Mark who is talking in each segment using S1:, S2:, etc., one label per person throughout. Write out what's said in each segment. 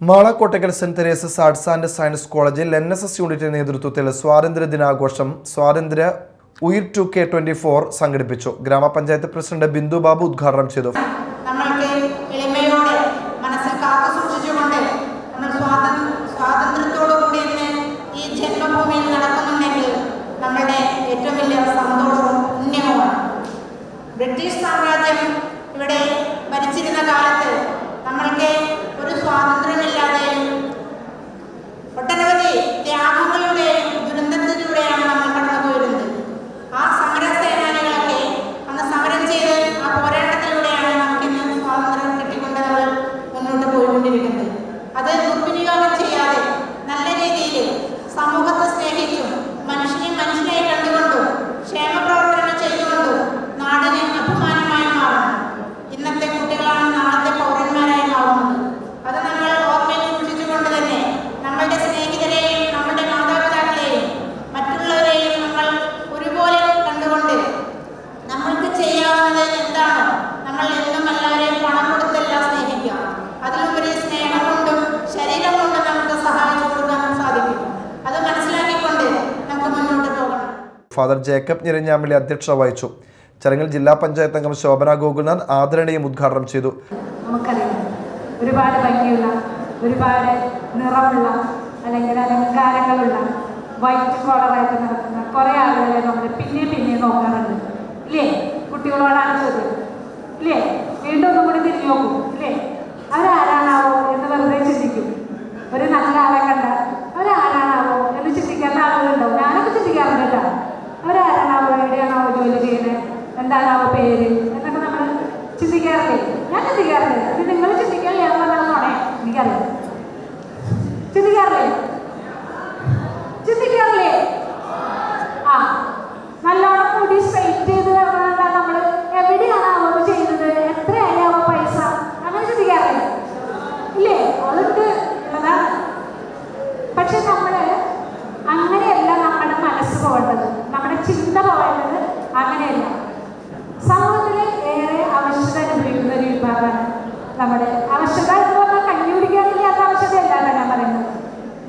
S1: Mala Kottakkal Saint Teresa's Arts and Science കോളേജിൽ N S S യൂണിറ്റിന്റെ നേതൃത്വത്തിൽ സ്വാതന്ത്ര്യ ദിനാഘോഷം സ്വാതന്ത്ര്യ ഉയിർ ടു കെ ട്വന്റി ഫോർ സംഘടിപ്പിച്ചു. ഗ്രാമപഞ്ചായത്ത് പ്രസിഡന്റ് ബിന്ദു ബാബു ഉദ്ഘാടനം ചെയ്തു.
S2: ബ്രിട്ടീഷ് സാമ്രാജ്യം ഇവിടെ ഭരിച്ചിരുന്ന കാലത്ത്
S1: ഫാദർ ജേക്കബ് ഞെരഞ്ഞാമിളി അധ്യക്ഷത വഹിച്ചു. ചടങ്ങിൽ ജില്ലാ പഞ്ചായത്ത് അംഗം ശോഭന ഗോകുൽനാഥ് ആദരണീയം ഉദ്ഘാടനം ചെയ്തു.
S3: ഒരുപാട് ഭംഗിയുള്ള ഒരുപാട് നിറമുള്ള അല്ലെങ്കിൽ അലങ്കാരങ്ങളുള്ള വൈറ്റ് കോളറായിട്ട് നടക്കുന്ന കുറേ ആളുകളെ നമ്മൾ പിന്നെയും പിന്നെയും നോക്കാറുണ്ട്. ഇല്ലേ? കുട്ടികളോടാണ് ചോദ്യം. ഇല്ലേ? വീണ്ടും ഒന്നും കൂടി തിരിഞ്ഞു നോക്കും. ഇല്ലേ? അവരാരാണാവോ എന്താണാവോ പേര്? എന്നൊക്കെ നമ്മൾ ചിന്തിക്കാറില്ലേ? ഞാൻ ചിന്തിക്കാറില്ല? ഇത് നിങ്ങൾ ചിന്തിക്കാറില്ല? എന്ന് പറഞ്ഞാൽ എനിക്കറിയാം ചിന്തിക്കാറില്ലേ? ചിന്തിക്കാറില്ലേ? ആ നല്ലോണം കൂടി സ്ട്രൈറ്റ് ചെയ്ത് പറഞ്ഞാൽ നമ്മൾ എവിടെയാണ് അവർ ചെയ്തത് എത്രയായാവോ പൈസ? അങ്ങനെ ചിന്തിക്കാറില്ലേ? ഇല്ലേ? അതുണ്ട്. അതാണ് പക്ഷെ നമ്മൾ അങ്ങനെയല്ല നമ്മുടെ മനസ്സ് പോകേണ്ടത്. നമ്മുടെ ചിന്ത പോകേണ്ടത് അങ്ങനെയല്ല. സമൂഹത്തിൽ ഏറെ ആവശ്യത ഒരു വിഭാഗമാണ് നമ്മുടെ ആവശ്യത എന്ന് പറഞ്ഞാൽ കഞ്ഞി കുടിക്കാനില്ലാത്ത ആവശ്യതയല്ല ഞാൻ പറയുന്നത്.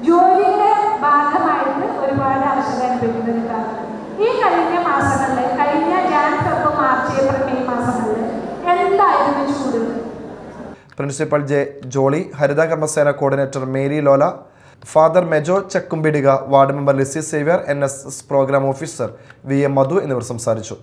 S3: ജോലിയുടെ ഭാഗമായിട്ട് ഒരുപാട് ആവശ്യത അനുഭവിക്കുന്ന ഒരു വിഭാഗം. ഈ കഴിഞ്ഞ മാസങ്ങളിൽ കഴിഞ്ഞ Jan Feb March April May മാസങ്ങളിൽ എന്തായിരുന്നു ചൂട്?
S1: Principal J Jolly Haritha Karmasena coordinator Mary Lola father Mejo Chakkumpidika ward member Lissy Xavier N S S programme officer V M Madhu എന്നിവർ സംസാരിച്ചു.